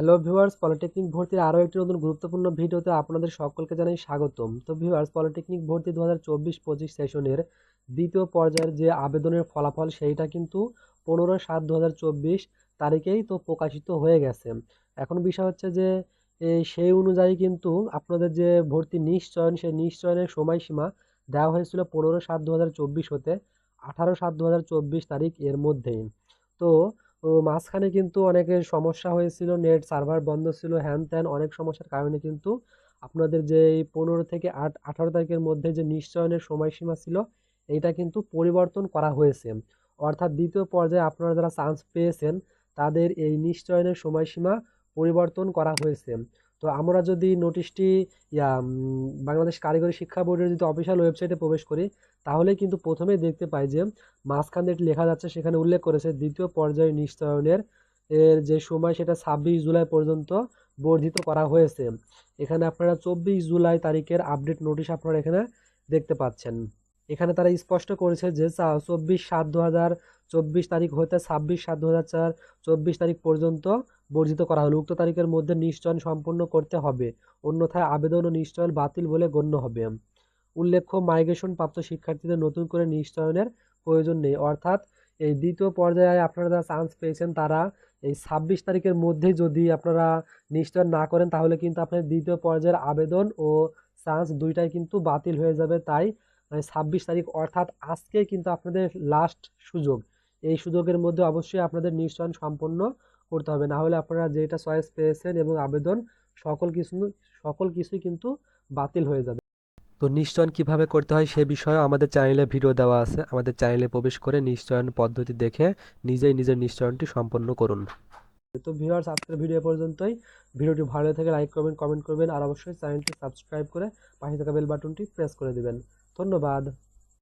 Hello viewers, polytechnic ভর্তির আরও একটি নতুন গুরুত্বপূর্ণ ভিডিওতে আপনাদের সকলকে জানাই স্বাগতম। তো ভিউয়ার্স, পলিটেকনিক ভর্তি দু হাজার চব্বিশ পঁচিশ সেশনের দ্বিতীয় পর্যায়ের যে আবেদনের ফলাফল সেইটা কিন্তু পনেরো সাত দু হাজার চব্বিশ তারিখেই তো প্রকাশিত হয়ে গেছে। এখন বিষয় হচ্ছে যে সেই অনুযায়ী কিন্তু আপনাদের যে ভর্তি নিশ্চয়ন, সেই নিশ্চয়নের সময়সীমা দেওয়া হয়েছিল পনেরো সাত দু চব্বিশ হতে আঠারো সাত দু চব্বিশ তারিখ এর মধ্যেই। তো ও মাঝখানে কিন্তু অনেকের সমস্যা হয়েছিল, নেট সার্ভার বন্ধ ছিল, হ্যান ত্যান অনেক সমস্যার কারণে কিন্তু আপনাদের যে এই পনেরো থেকে আট, আঠারো তারিখের মধ্যে যে নিশ্চয়নের সময়সীমা ছিল, এইটা কিন্তু পরিবর্তন করা হয়েছে। অর্থাৎ দ্বিতীয় পর্যায়ে আপনারা যারা চান্স পেয়েছেন, তাদের এই নিশ্চয়নের সময়সীমা পরিবর্তন করা হয়েছে। তো আমরা যদি নোটিশটি বাংলাদেশ কারিগরি শিক্ষা বোর্ডের যদি অফিসিয়াল ওয়েবসাইটে প্রবেশ করি তাহলে কিন্তু প্রথমেই দেখতে পাই যে মাঝখান লেখা যাচ্ছে সেখানে উল্লেখ করেছে দ্বিতীয় পর্যায়ে নিশ্চয়নের এর যে সময় সেটা ছাব্বিশ জুলাই পর্যন্ত বর্ধিত করা হয়েছে। এখানে আপনারা চব্বিশ জুলাই তারিখের আপডেট নোটিশ আপনারা এখানে দেখতে পাচ্ছেন। এখানে তারা স্পষ্ট করেছে যে চব্বিশ সাত দু হাজার চব্বিশ তারিখ হতে ছাব্বিশ সাত দু হাজার চার চব্বিশ তারিখ পর্যন্ত বর্জিত করা হলো। উক্ত তারিখের মধ্যে নিশ্চয়ন সম্পন্ন করতে হবে। অন্যথায় আবেদন ও নিশ্চয়ন বাতিল বলে গণ্য হবে। উল্লেখ্য, মাইগ্রেশন প্রাপ্ত শিক্ষার্থীদের নতুন করে নিশ্চয়নের প্রয়োজন নেই। অর্থাৎ এই দ্বিতীয় পর্যায়ে আপনারা যারা চান্স পেয়েছেন, তারা এই ছাব্বিশ তারিখের মধ্যে যদি আপনারা নিশ্চয়ন না করেন, তাহলে কিন্তু আপনার দ্বিতীয় পর্যায়ের আবেদন ও চান্স দুইটাই কিন্তু বাতিল হয়ে যাবে। তাই ছাব্বিশ তারিখ অর্থাৎ আজকে কিন্তু আপনাদের লাস্ট সুযোগ। এই সুযোগের মধ্যে অবশ্যই আপনাদের নিশ্চয়ন সম্পন্ন করতে হবে। না হলে আপনারা যেটা চয়েস পেয়েছেন এবং আবেদন, সকল কিছু, সকল কিছুই কিন্তু বাতিল হয়ে যাবে। তো নিশ্চয়ন কীভাবে করতে হয় সে বিষয়ে আমাদের চ্যানেলে ভিডিও দেওয়া আছে। আমাদের চ্যানেলে প্রবেশ করে নিশ্চয়ন পদ্ধতি দেখে নিজেই নিজের নিশ্চয়নটি সম্পন্ন করুন। তো ভিউয়ার্স আজকের ভিডিও পর্যন্তই। ভিডিওটি ভালো থেকে লাইক করবেন কমেন্ট করবেন। আর অবশ্যই চ্যানেলটি সাবস্ক্রাইব করে পাশে থাকা বেল বাটনটি প্রেস করে দেবেন। ধন্যবাদ।